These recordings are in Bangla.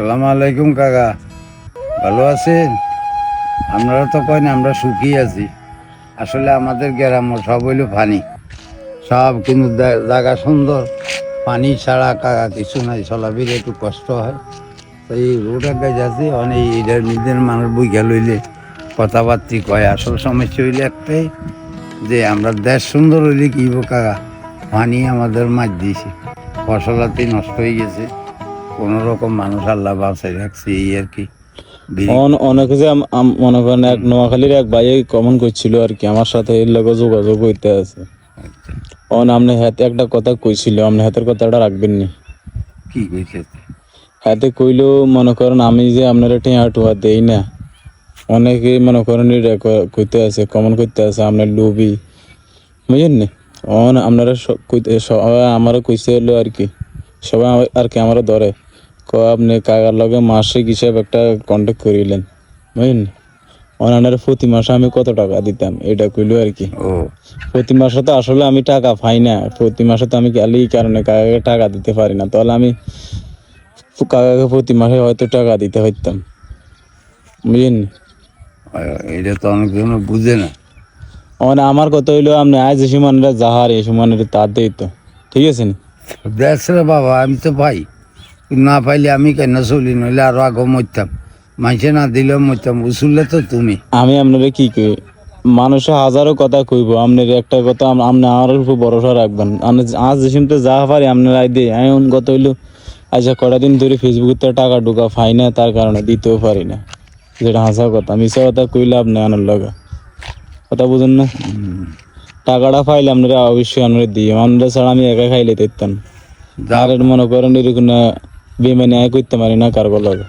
সালাম আলাইকুম, কাকা। ভালো আছেন? আপনারা তো কয় না, আমরা সুখী আছি। আসলে আমাদের গ্রাম সব হইল পানি। সব কিন্তু জায়গা সুন্দর। পানি ছাড়া কাকা কিছু নাই, চলাফিরে একটু কষ্ট হয়। তো এই রোড গাছ আছে অনেক এটার নিজের মানুষ বইয়া লইলে কথাবার্তি কয়। আসল সমস্যা হইলে একটাই যে, আমরা দেশ সুন্দর হইলে কি কাকা? পানি আমাদের মাছ দিয়েছে ফসলাতি নষ্ট হয়ে গেছে। কোনো রকম মানুষ আল্লাহ বাঁচাই রাখছে এই আর কি। অনেকে যে মনে করেন এক নোয়াখালীর এক ভাই কমন করছিল আর কি আমার সাথে এর লগে যোগাযোগ হইতে আছে। অন আপনি হাতে একটা কথা কইছিল আপনি হাতের কথাটা রাখবেন নি। কি কইছে? হাতে কইলো মনে করেন আমি যে আপনার টেয়া টুয়া দেই না অনেকে মনে করেন কইতে আছে কমন করতে আছে আপনার লোভি বুঝলেন নি? অন আপনারা সবাই আমারও কইছে হলো আর কি সবাই আর কি আমারও ধরে। ক আপনি কাকার লগে মাসিক হিসাব একটা কন্ট্যাক্ট করিলেন বুঝলেন? ওনার প্রতি মাসে আমি কত টাকা দিতাম এটা কইলো আর কি। প্রতি মাসে তো আসলে আমি টাকা পাই না প্রতি মাসে তো আমি খালি এই কারণে কাকাকে টাকা দিতে পারি না তাহলে আমি কাকাকে প্রতি মাসে হয়তো টাকা দিতে হইতাম বুঝলেন? এটা তো অনেকজন বুঝে না। মানে আমার কথা হইল আপনি আজ সমানের যাহার এই সমানের তার দেই তো ঠিক আছে নি? বাবা আমি তো পাই না পাইলে আমি কেন চলি? নইলে আরও আগে মরতাম মাইসে না দিলেও মরতাম উসুললে তো তুমি। আমি আপনারে কি কই? মানুষে হাজারো কথা কইব। আপনার একটা কথা আপনি আমার উপর ভরসা রাখবেন। আজ যেসমতে যা পারি আপনার আই দিয়ে আমি কথা হইল আচ্ছা কটা দিন ধরে ফেসবুকে টাকা ঢোকা পাই না তার কারণে দিতেও পারি না। যেটা হাসা কথা। মিশা কথা কইলে আপনি আনার লগা। কথা বুঝেন না? টাকাটা পাইলে আপনারা অবশ্যই আপনারা দিই আপনারা ছাড়া আমি একা খাইলে দিতাম আর মনে করেন এরকম বেমানি আয় করতে পারি না কারও লগে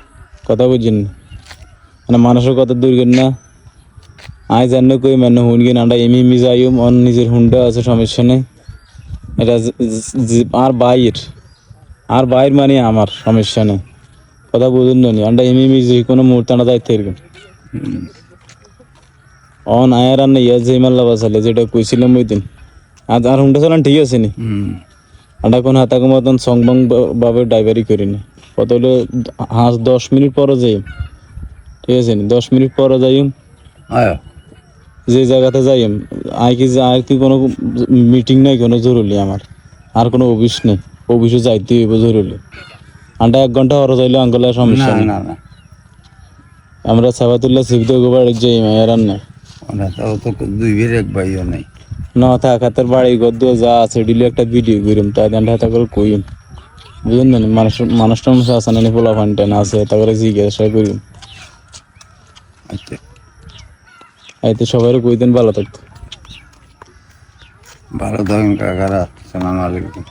কথা বুঝছেন? মানে মানুষের কথা দূর করেন না। আয় জানো কই মানে হুন গিয়ে নাডা এমি এমি যাইম অন নিজের হুন্ডা আছে, সমস্যা নেই। এটা আর বাইর। আর বাইর মানে আমার, সমস্যা নেই। কথা বুঝুন না আন্ডা এমি এমি যে কোনো মুহূর্তে আন্ডা যাইতে এরকম অন আয়ার আর না ইয়া যে বাসালে যেটা কইছিলাম ওই দিন। আর হুন্ডা চালান ঠিক আছে নি? আন্ডা কোন হাতাকে মতন সংবং ভাবে ড্রাইভারি করি না কত হলো হাঁস দশ মিনিট পরে যাই। ঠিক আছে নি? দশ মিনিট পরে যাইম। যে জায়গাতে যাই আর কি আর কি কোনো মিটিং নাই কোনো জরুরি আমার। আর কোনো অফিস নেই। অফিসে যাইতে হইব জরুরি। আন্টা এক ঘণ্টা হরে যাইলে আঙ্গলে সমস্যা না না আমরা সাবাতুল্লাহ শিখতে বাড়ি যাই ওরা তো তো দুই বের এক ভাইও নাই। না থাক বাড়ি গদ্দ যা আছে ডিলে একটা ভিডিও করিম তাই দেন ঢাকা করে কইম। বুঝলেন না মানুষ মানুষ টানুষ আছে না পোলা ফান্টেন আছে তারপরে জিজ্ঞাসা করিম। আচ্ছা। আইতে সবাই কই দেন ভালো থাকতো। ভালো থাকেন কাকারা সালাম আলাইকুম।